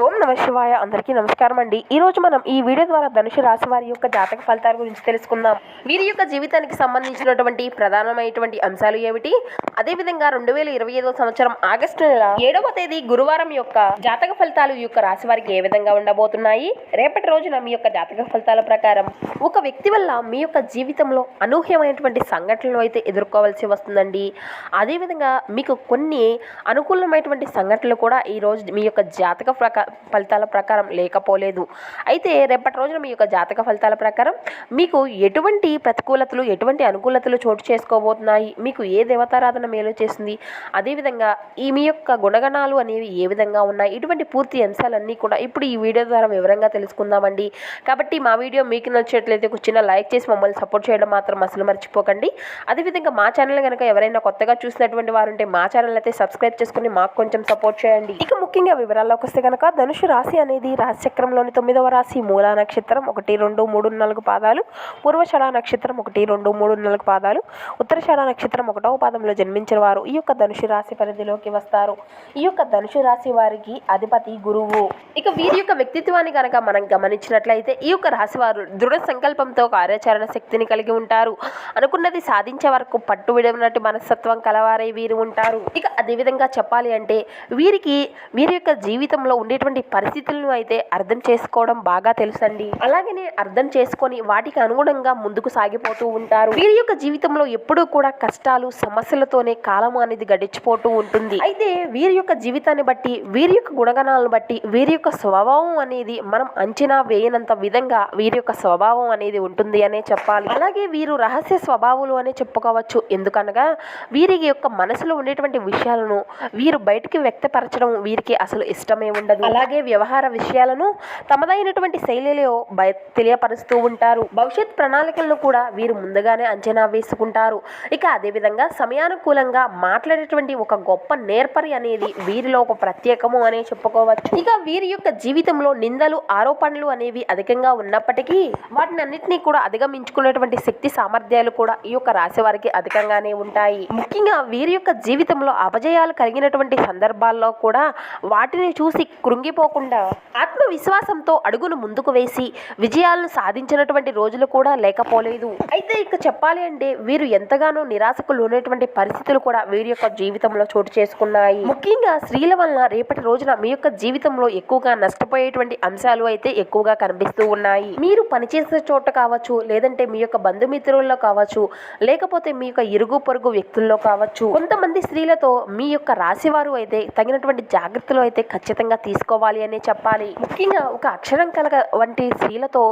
ఓం నమ శివాయ. అందరికీ నమస్కారం అండి. ఈ రోజు మనం ఈ వీడియో ద్వారా ధనుషు రాశి వారి యొక్క జాతక ఫలితాల గురించి తెలుసుకుందాం. వీరి యొక్క జీవితానికి సంబంధించినటువంటి ప్రధానమైనటువంటి అంశాలు ఏమిటి? అదేవిధంగా రెండు వేల ఇరవై ఐదో సంవత్సరం ఆగస్టు నెల ఏడవ తేదీ గురువారం యొక్క జాతక ఫలితాలు ఈ యొక్క రాశి వారికి ఏ విధంగా ఉండబోతున్నాయి? రేపటి రోజున మీ యొక్క జాతక ఫలితాల ప్రకారం ఒక వ్యక్తి వల్ల మీ యొక్క జీవితంలో అనూహ్యమైనటువంటి సంఘటనలు అయితే ఎదుర్కోవాల్సి వస్తుందండి. అదేవిధంగా మీకు కొన్ని అనుకూలమైనటువంటి సంఘటనలు కూడా ఈ రోజు మీ యొక్క జాతక ప్రకారం ఫలితాల ప్రకారం లేకపోలేదు. అయితే రేపటి రోజున మీ యొక్క జాతక ఫలితాల ప్రకారం మీకు ఎటువంటి ప్రతికూలతలు ఎటువంటి అనుకూలతలు చోటు చేసుకోబోతున్నాయి? మీకు ఏ దేవతారాధన మేలు చేసింది? అదేవిధంగా ఈ మీ యొక్క గుణగణాలు అనేవి ఏ విధంగా ఉన్నాయి? ఇటువంటి పూర్తి అంశాలన్నీ కూడా ఇప్పుడు ఈ వీడియో ద్వారా వివరంగా తెలుసుకుందామండి. కాబట్టి మా వీడియో మీకు నచ్చినట్లయితే ఒక చిన్న లైక్ చేసి మమ్మల్ని సపోర్ట్ చేయడం మాత్రం అసలు మర్చిపోకండి. అదేవిధంగా మా ఛానల్ కనుక ఎవరైనా కొత్తగా చూసినటువంటి వారు ఉంటే మా ఛానల్ అయితే సబ్స్క్రైబ్ చేసుకుని మాకు కొంచెం సపోర్ట్ చేయండి. ఇక ముఖ్యంగా వివరాల్లోకి వస్తే కనుక ధనుషు రాశి అనేది రాశిచక్రంలోని తొమ్మిదవ రాశి. మూలా నక్షత్రం ఒకటి రెండు మూడు నాలుగు పాదాలు. పూర్వషడ నక్షత్రం ఒకటి రెండు మూడు నాలుగు పాదాలు. ఉత్తరషడ నక్షత్రం ఒకటవ పాదంలో జన్మించిన వారు ఈ యొక్క ధనుషు రాశి పరిధిలోకి వస్తారు. ఈ యొక్క ధనుషు రాశి వారికి అధిపతి గురువు. ఇక వీరి యొక్క వ్యక్తిత్వాన్ని కనుక మనం గమనించినట్లయితే ఈ యొక్క రాశి వారు దృఢ సంకల్పంతో కార్యాచరణ శక్తిని కలిగి ఉంటారు. అనుకున్నది సాధించే వరకు పట్టు విడవనట్టు మనస్తత్వం కలవారే వీరు ఉంటారు. ఇక అదేవిధంగా చెప్పాలి అంటే వీరికి వీరి యొక్క జీవితంలో ఉండే ఉండేటువంటి పరిస్థితులను అయితే అర్థం చేసుకోవడం బాగా తెలుసండి. అలాగనే అర్థం చేసుకొని వాటికి అనుగుణంగా ముందుకు సాగిపోతూ ఉంటారు. వీరి యొక్క జీవితంలో ఎప్పుడూ కూడా కష్టాలు సమస్యలతోనే కాలం అనేది గడిచిపోతూ ఉంటుంది. అయితే వీరి యొక్క జీవితాన్ని బట్టి వీరి యొక్క గుణగణాలను బట్టి వీరి యొక్క స్వభావం అనేది మనం అంచనా వేయనంత విధంగా వీరి యొక్క స్వభావం అనేది ఉంటుంది అనే చెప్పాలి. అలాగే వీరు రహస్య స్వభావాలు అనే చెప్పుకోవచ్చు. ఎందుకనగా వీరి యొక్క మనసులో ఉండేటువంటి విషయాలను వీరు బయటికి వ్యక్తపరచడం వీరికి అసలు ఇష్టమే ఉండదు. అలాగే వ్యవహార విషయాలను తమదైనటువంటి శైలిలో బయ తెలియపరుస్తూ ఉంటారు. భవిష్యత్ ప్రణాళికలను కూడా వీరు ముందుగానే అంచనా వేసుకుంటారు. ఇక అదేవిధంగా సమయానుకూలంగా మాట్లాడేటువంటి ఒక గొప్ప నేర్పరి అనేది వీరిలో ఒక ప్రత్యేకము అనే చెప్పుకోవచ్చు. ఇక వీరి యొక్క జీవితంలో నిందలు ఆరోపణలు అనేవి అధికంగా ఉన్నప్పటికీ వాటిని అన్నింటినీ కూడా అధిగమించుకునేటువంటి శక్తి సామర్థ్యాలు కూడా ఈ యొక్క రాశి వారికి అధికంగానే ఉంటాయి. ముఖ్యంగా వీరి యొక్క జీవితంలో అపజయాలు కలిగినటువంటి సందర్భాల్లో కూడా వాటిని చూసి కృంగిపోకుండా ఆత్మవిశ్వాసంతో అడుగును ముందుకు వేసి విజయాలను సాధించినటువంటి రోజులు కూడా లేకపోలేదు. అయితే ఇక చెప్పాలి అంటే వీరు ఎంతగానో నిరాశకు లోనేటువంటి పరిస్థితులు కూడా వీరి యొక్క జీవితంలో చోటు చేసుకున్నాయి. ముఖ్యంగా స్త్రీల వలన రేపటి రోజున మీ యొక్క జీవితంలో ఎక్కువగా నష్టపోయేటువంటి అంశాలు అయితే ఎక్కువగా కనిపిస్తూ ఉన్నాయి. మీరు పనిచేసే చోట కావచ్చు లేదంటే మీ యొక్క బంధుమిత్రుల్లో కావచ్చు లేకపోతే మీ యొక్క ఇరుగు పొరుగు వ్యక్తుల్లో కావచ్చు. కొంతమంది స్త్రీలతో మీ యొక్క రాశి వారు అయితే తగినటువంటి జాగ్రత్తలు అయితే ఖచ్చితంగా తీసుకోవాలి అనే చెప్పాలి. ముఖ్యంగా ఒక అక్షరం కలగ వంటి స్త్రీలతో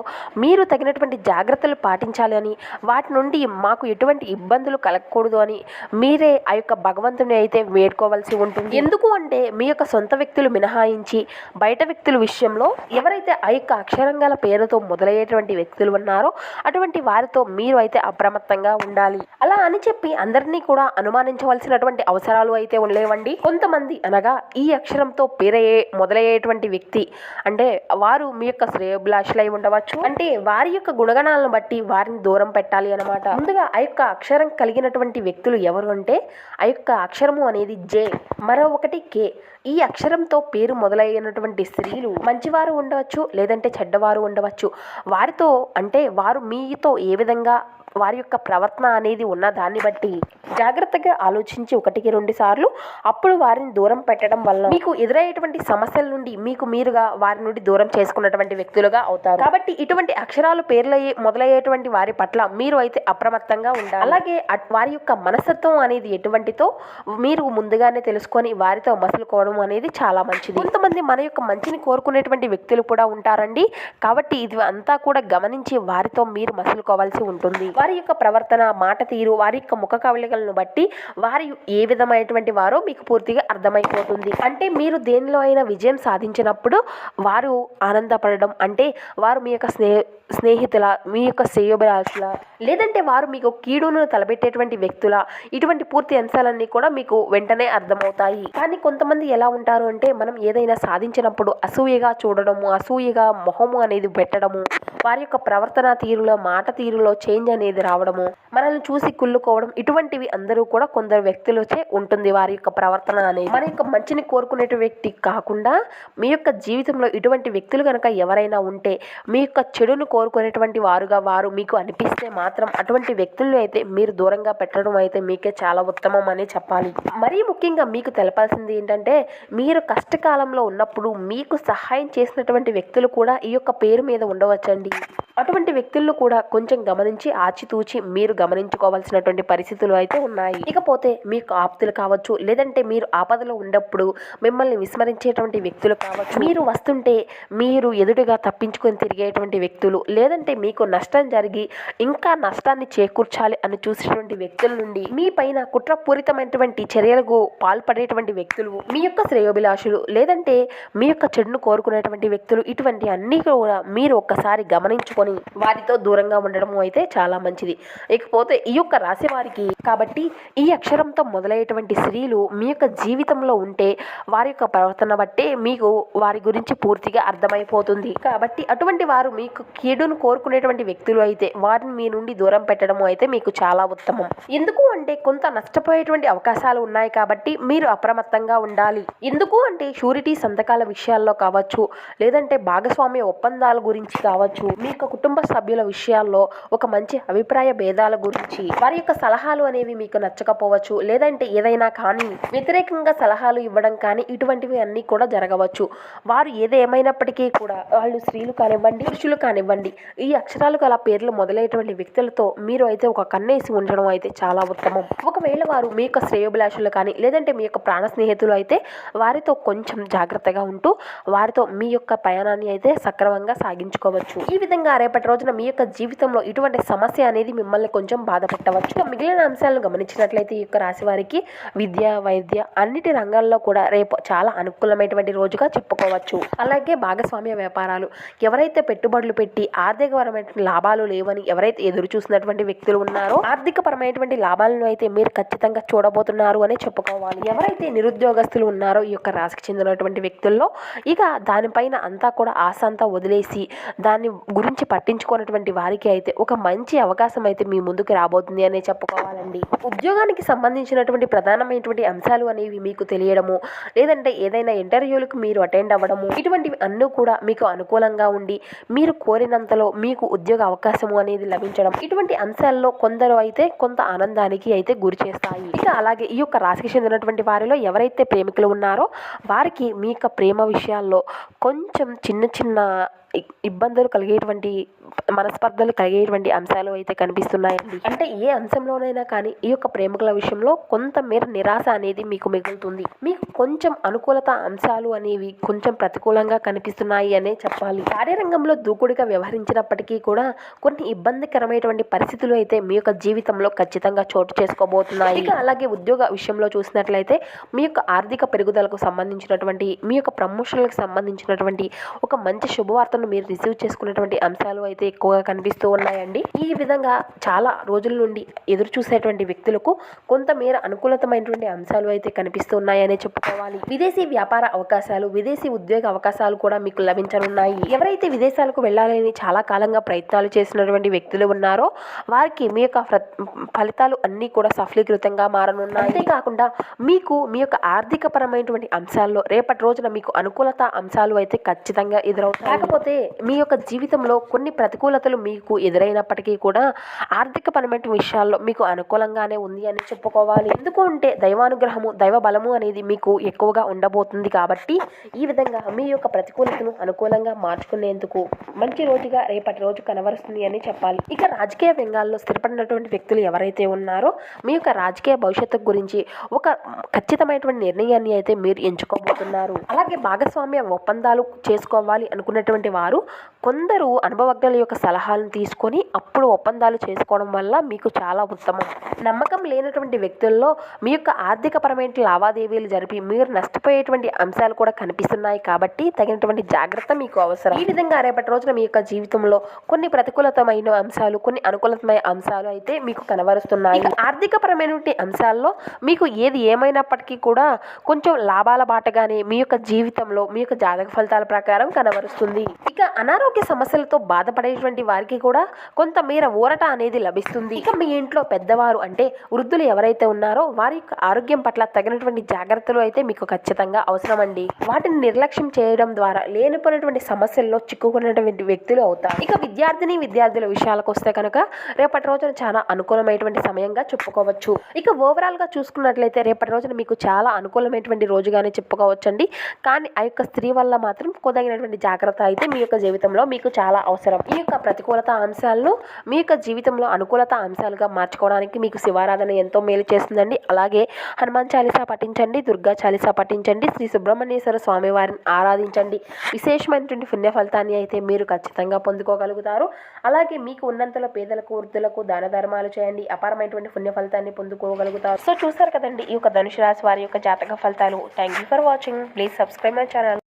మీరు తగినటువంటి జాగ్రత్తలు పాటించాలి అని వాటి నుండి మాకు ఎటువంటి ఇబ్బందులు కలగకూడదు అని మీరే ఆ యొక్క భగవంతుని అయితే వేడుకోవాల్సి ఉంటుంది. ఎందుకు అంటే మీ యొక్క సొంత వ్యక్తులు మినహాయించి బయట వ్యక్తుల విషయంలో ఎవరైతే ఆ యొక్క అక్షరం గల పేరుతో మొదలయ్యేటువంటి వ్యక్తులు ఉన్నారో అటువంటి వారితో మీరు అయితే అప్రమత్తంగా ఉండాలి. అలా అని చెప్పి అందరినీ కూడా అనుమానించవలసినటువంటి అవసరాలు అయితే ఉండలేవండి కొంతమంది అనగా ఈ అక్షరంతో పేరయ్యే మొదలయ్యేటువంటి వ్యక్తి. అంటే వారు మీ యొక్క శ్రేయోభిలాషులై ఉండవచ్చు. అంటే వారి యొక్క గుణగణాలను బట్టి వారిని దూరం పెట్టాలి అనమాట ముందుగా ఆ యొక్క అక్షరం కలిగినటువంటి వ్యక్తులు ఎవరు అంటే ఆ యొక్క అక్షరము అనేది జే మరో ఒకటి కే. ఈ అక్షరంతో పేరు మొదలైనటువంటి స్త్రీలు మంచివారు ఉండవచ్చు లేదంటే చెడ్డవారు ఉండవచ్చు. వారితో అంటే వారు మీతో ఏ విధంగా వారి యొక్క ప్రవర్తన అనేది ఉన్న దాన్ని బట్టి జాగ్రత్తగా ఆలోచించి ఒకటికి రెండు సార్లు అప్పుడు వారిని దూరం పెట్టడం వల్ల మీకు ఎదురయ్యేటువంటి సమస్యల నుండి మీకు మీరుగా వారి నుండి దూరం చేసుకున్నటువంటి వ్యక్తులుగా అవుతారు. కాబట్టి ఇటువంటి అక్షరాలు పేర్లయ్యే మొదలయ్యేటువంటి వారి పట్ల మీరు అయితే అప్రమత్తంగా ఉండాలి. అలాగే అట్- వారి యొక్క మనస్తత్వం అనేది ఎటువంటితో మీరు ముందుగానే తెలుసుకొని వారితో మసులుకోవడం అనేది చాలా మంచిది. కొంతమంది మన యొక్క మంచిని కోరుకునేటువంటి వ్యక్తులు కూడా ఉంటారండి. కాబట్టి ఇది అంతా కూడా గమనించి వారితో మీరు మసులుకోవాల్సి ఉంటుంది. వారి యొక్క ప్రవర్తన మాట తీరు వారి యొక్క ముఖ కవలికలను బట్టి వారి ఏ విధమైనటువంటి వారో మీకు పూర్తిగా అర్థమైపోతుంది. అంటే మీరు దేనిలో అయినా విజయం సాధించినప్పుడు వారు ఆనందపడడం అంటే వారు మీ యొక్క స్నేహ స్నేహితుల మీ యొక్క శ్రేయోభిలాషుల లేదంటే వారు మీకు కీడును తలపెట్టేటువంటి వ్యక్తుల ఇటువంటి పూర్తి అంశాలన్నీ కూడా మీకు వెంటనే అర్థమవుతాయి. కానీ కొంతమంది ఎలా ఉంటారు అంటే మనం ఏదైనా సాధించినప్పుడు అసూయగా చూడడము అసూయగా మొహము అనేది పెట్టడము వారి యొక్క ప్రవర్తన తీరులో మాట తీరులో చేంజ్ అనేది రావడము మనల్ని చూసి కుళ్ళుకోవడం ఇటువంటివి అందరూ కూడా కొందరు వ్యక్తులచే ఉంటుంది వారి యొక్క ప్రవర్తన అనేది. మన యొక్క మంచిని కోరుకునే వ్యక్తి కాకుండా మీ యొక్క జీవితంలో ఇటువంటి వ్యక్తులు కనుక ఎవరైనా ఉంటే మీ యొక్క చెడును కోరుకునేటువంటి వారుగా వారు మీకు అనిపిస్తే మాత్రం అటువంటి వ్యక్తులను అయితే మీరు దూరంగా పెట్టడం అయితే మీకే చాలా ఉత్తమం అని చెప్పాలి. మరీ ముఖ్యంగా మీకు తెలపాల్సింది ఏంటంటే మీరు కష్టకాలంలో ఉన్నప్పుడు మీకు సహాయం చేసినటువంటి వ్యక్తులు కూడా ఈ యొక్క పేరు మీద ఉండవచ్చండి. అటువంటి వ్యక్తులను కూడా కొంచెం గమనించి ఆచితూచి మీరు గమనించుకోవాల్సినటువంటి పరిస్థితులు అయితే ఉన్నాయి. ఇకపోతే మీకు ఆప్తులు కావచ్చు లేదంటే మీరు ఆపదలో ఉన్నప్పుడు మిమ్మల్ని విస్మరించేటువంటి వ్యక్తులు కావచ్చు. మీరు వస్తుంటే మీరు ఎదురుగా తప్పించుకొని తిరిగేటువంటి వ్యక్తులు లేదంటే మీకు నష్టం జరిగి ఇంకా నష్టాన్ని చేకూర్చాలి అని చూసేటువంటి వ్యక్తుల నుండి మీ పైన కుట్రపూరితమైనటువంటి చర్యలకు పాల్పడేటువంటి వ్యక్తులు మీ యొక్క శ్రేయోభిలాషులు లేదంటే మీ యొక్క చెడును కోరుకునేటువంటి వ్యక్తులు ఇటువంటి అన్ని కూడా మీరు ఒక్కసారి గమనించుకొని వారితో దూరంగా ఉండడం అయితే చాలా మంచిది. ఇకపోతే ఈ యొక్క రాశి వారికి కాబట్టి ఈ అక్షరంతో మొదలయ్యేటువంటి స్త్రీలు మీ యొక్క జీవితంలో ఉంటే వారి యొక్క ప్రవర్తన బట్టే మీకు వారి గురించి పూర్తిగా అర్థమైపోతుంది. కాబట్టి అటువంటి వారు మీకు కీడును కోరుకునేటువంటి వ్యక్తులు అయితే వారిని మీ నుండి దూరం పెట్టడం అయితే మీకు చాలా ఉత్తమం. ఎందుకు అంటే కొంత నష్టపోయేటువంటి అవకాశాలు ఉన్నాయి కాబట్టి మీరు అప్రమత్తంగా ఉండాలి. ఎందుకు అంటే షూరిటీ సంతకాల విషయాల్లో కావచ్చు లేదంటే భాగస్వామ్య ఒప్పందాల గురించి కావచ్చు మీ కుటుంబ సభ్యుల విషయాల్లో ఒక మంచి అభిప్రాయ భేదాల గురించి. వారి యొక్క సలహాలు అనేవి మీకు నచ్చకపోవచ్చు లేదంటే ఏదైనా కానీ వ్యతిరేకంగా సలహాలు ఇవ్వడం కానీ ఇటువంటివి అన్నీ కూడా జరగవచ్చు. వారు ఏదేమైనప్పటికీ కూడా వాళ్ళు స్త్రీలు కానివ్వండి పురుషులు కానివ్వండి ఈ అక్షరాలు గల పేర్లు మొదలైనటువంటి వ్యక్తులతో మీరు అయితే ఒక కన్నేసి ఉండడం అయితే చాలా ఉత్తమం. ఒకవేళ వారు మీ యొక్క శ్రేయోభిలాషులు కానీ లేదంటే మీ యొక్క ప్రాణ స్నేహితులు అయితే వారితో కొంచెం జాగ్రత్తగా ఉంటూ వారితో మీ యొక్క ప్రయాణాన్ని అయితే సక్రమంగా సాగించుకోవచ్చు. ఈ విధంగా రేపటి రోజున మీ యొక్క జీవితంలో ఇటువంటి సమస్య అనేది మిమ్మల్ని కొంచెం బాధ పెట్టవచ్చు ఇక మిగిలిన అంశాలను గమనించినట్లయితే ఈ యొక్క రాశి వారికి విద్య వైద్య అన్నిటి రంగాల్లో కూడా రేపు చాలా అనుకూలమైనటువంటి రోజుగా చెప్పుకోవచ్చు. అలాగే భాగస్వామ్య వ్యాపారాలు ఎవరైతే పెట్టుబడులు పెట్టి ఆర్థికపరమైనటువంటి లాభాలు లేవని ఎవరైతే ఎదురు చూసినటువంటి వ్యక్తులు ఉన్నారో ఆర్థిక పరమైనటువంటి లాభాలను అయితే మీరు ఖచ్చితంగా చూడబోతున్నారు అని చెప్పుకోవాలి. ఎవరైతే నిరుద్యోగస్తులు ఉన్నారో ఈ యొక్క రాశికి చెందినటువంటి వ్యక్తుల్లో ఇక దానిపైన అంతా కూడా ఆశ అంతా వదిలేసి దాన్ని గురించి పట్టించుకున్నటువంటి వారికి అయితే ఒక మంచి అవకాశం అయితే మీ ముందుకు రాబోతుంది అనే చెప్పుకోవాలండి. ఉద్యోగానికి సంబంధించినటువంటి ప్రధానమైనటువంటి అంశాలు అనేవి మీకు తెలియడము లేదంటే ఏదైనా ఇంటర్వ్యూలకు మీరు అటెండ్ అవ్వడము ఇటువంటివి అన్నీ కూడా మీకు అనుకూలంగా ఉండి మీరు కోరినంతలో మీకు ఉద్యోగ అవకాశము అనేది లభించడం ఇటువంటి అంశాల్లో కొందరు అయితే కొంత ఆనందానికి అయితే గురి చేస్తాయి. ఇక అలాగే ఈ యొక్క రాశికి చెందినటువంటి వారిలో ఎవరైతే ప్రేమికులు ఉన్నారో వారికి మీ యొక్క ప్రేమ విషయాల్లో కొంచెం చిన్న చిన్న ఇబ్బందులు కలిగేటువంటి మనస్పర్ధలు కలిగేటువంటి అంశాలు అయితే కనిపిస్తున్నాయండి. అంటే ఏ అంశంలోనైనా కానీ ఈ యొక్క ప్రేమికుల విషయంలో కొంత మేర నిరాశ అనేది మీకు మిగులుతుంది. మీకు కొంచెం అనుకూలత అంశాలు అనేవి కొంచెం ప్రతికూలంగా కనిపిస్తున్నాయి అనే చెప్పాలి. కార్యరంగంలో దూకుడుగా వ్యవహరించినప్పటికీ కూడా కొన్ని ఇబ్బందికరమైనటువంటి పరిస్థితులు అయితే మీ యొక్క జీవితంలో ఖచ్చితంగా చోటు చేసుకోబోతున్నాయి. ఇక అలాగే ఉద్యోగ విషయంలో చూసినట్లయితే మీ యొక్క ఆర్థిక పెరుగుదలకు సంబంధించినటువంటి మీ యొక్క ప్రమోషన్లకు సంబంధించినటువంటి ఒక మంచి శుభవార్తను మీరు రిసీవ్ చేసుకున్నటువంటి అంశాలు అయితే ఎక్కువగా కనిపిస్తూ ఉన్నాయండి. ఈ విధంగా చాలా రోజుల నుండి ఎదురు చూసేటువంటి వ్యక్తులకు కొంతమేర అనుకూలతమైనటువంటి అంశాలు అయితే కనిపిస్తూ ఉన్నాయనే చెప్పుకోవాలి. విదేశీ వ్యాపార అవకాశాలు విదేశీ ఉద్యోగ అవకాశాలు కూడా మీకు లభించనున్నాయి. ఎవరైతే విదేశాలకు వెళ్ళాలని చాలా కాలంగా ప్రయత్నాలు చేసినటువంటి వ్యక్తులు ఉన్నారో వారికి మీ యొక్క ఫలితాలు అన్నీ కూడా సఫలీకృతంగా మారనున్నాయి. అంతేకాకుండా మీకు మీ యొక్క ఆర్థిక పరమైనటువంటి అంశాల్లో రేపటి రోజున మీకు అనుకూలత అంశాలు అయితే ఖచ్చితంగా ఎదురవుతాయి. కాకపోతే మీ యొక్క జీవితంలో కొన్ని ప్రతికూలతలు మీకు ఎదురైనప్పటికీ కూడా ఆర్థిక పరమైన విషయాల్లో మీకు అనుకూలంగానే ఉంది అని చెప్పుకోవాలి. ఎందుకు అంటే దైవానుగ్రహము దైవ బలము అనేది మీకు ఎక్కువగా ఉండబోతుంది కాబట్టి ఈ విధంగా మీ యొక్క ప్రతికూలతను అనుకూలంగా మార్చుకునేందుకు మంచి రోజుగా రేపటి రోజు కనబరుస్తుంది అని చెప్పాలి. ఇక రాజకీయ వ్యంగాల్లో స్థిరపడినటువంటి వ్యక్తులు ఎవరైతే ఉన్నారో మీ యొక్క రాజకీయ భవిష్యత్తు గురించి ఒక ఖచ్చితమైనటువంటి నిర్ణయాన్ని అయితే మీరు ఎంచుకోబోతున్నారు. అలాగే భాగస్వామ్య ఒప్పందాలు చేసుకోవాలి అనుకున్నటువంటి వారు కొందరు అనుభవజ్ఞుల యొక్క సలహాలను తీసుకొని అప్పుడు ఒప్పందాలు చేసుకోవడం వల్ల మీకు చాలా ఉత్తమం. నమ్మకం లేనటువంటి వ్యక్తుల్లో మీ యొక్క ఆర్థికపరమైన లావాదేవీలు జరిపి మీరు నష్టపోయేటువంటి అంశాలు కూడా కనిపిస్తున్నాయి కాబట్టి తగినటువంటి జాగ్రత్త మీకు అవసరం. ఈ విధంగా రేపటి రోజున మీ యొక్క జీవితంలో కొన్ని ప్రతికూలతమైన అంశాలు కొన్ని అనుకూలతమైన అంశాలు అయితే మీకు కనబరుస్తున్నాయి. ఆర్థికపరమైనటువంటి అంశాల్లో మీకు ఏది ఏమైనప్పటికీ కూడా కొంచెం లాభాల బాటగానే మీ యొక్క జీవితంలో మీ యొక్క జాతక ఫలితాల ప్రకారం కనబరుస్తుంది. ఇక అనారోగ్య సమస్యలతో బాధపడేటువంటి వారికి కూడా కొంతమేర ఊరట అనేది లభిస్తుంది. ఇక మీ ఇంట్లో పెద్దవారు అంటే వృద్ధులు ఎవరైతే ఉన్నారో వారి యొక్క ఆరోగ్యం పట్ల తగినటువంటి జాగ్రత్తలు అయితే మీకు ఖచ్చితంగా అవసరమండి. వాటిని నిర్లక్ష్యం చేయడం ద్వారా లేనిపోయినటువంటి సమస్యల్లో చిక్కుకున్నటువంటి వ్యక్తులు అవుతారు. ఇక విద్యార్థిని విద్యార్థుల విషయాలకు వస్తే కనుక రేపటి రోజున చాలా అనుకూలమైనటువంటి సమయంగా చెప్పుకోవచ్చు. ఇక ఓవరాల్గా చూసుకున్నట్లయితే రేపటి రోజున మీకు చాలా అనుకూలమైనటువంటి రోజుగానే చెప్పుకోవచ్చండి. కానీ ఆ యొక్క స్త్రీ వల్ల మాత్రం కొదగినటువంటి జాగ్రత్త అయితే మీ యొక్క జీవితంలో మీకు చాలా అవసరం. ఈ యొక్క ప్రతికూలత అంశాలను మీ యొక్క జీవితంలో అనుకూలత అంశాలుగా మార్చుకోవడానికి మీకు శివారాధన ఎంతో మేలు చేస్తుందండి. అలాగే హనుమాన్ చాలీసా పఠించండి దుర్గా చాలీసా పఠించండి శ్రీ సుబ్రహ్మణ్యేశ్వర స్వామి వారిని ఆరాధించండి. విశేషమైనటువంటి పుణ్య ఫలితాన్ని అయితే మీరు ఖచ్చితంగా పొందుకోగలుగుతారు. అలాగే మీకు ఉన్నంతలో పేదలకు వృద్ధులకు దాన ధర్మాలు చేయండి. అపారమైనటువంటి పుణ్య ఫలితాన్ని పొందుకోగలుగుతారు. సో చూసారు కదండి ఈ యొక్క ధనుసు రాశి వారి యొక్క జాతక ఫలితాలు. Thank you for watching please subscribe my channel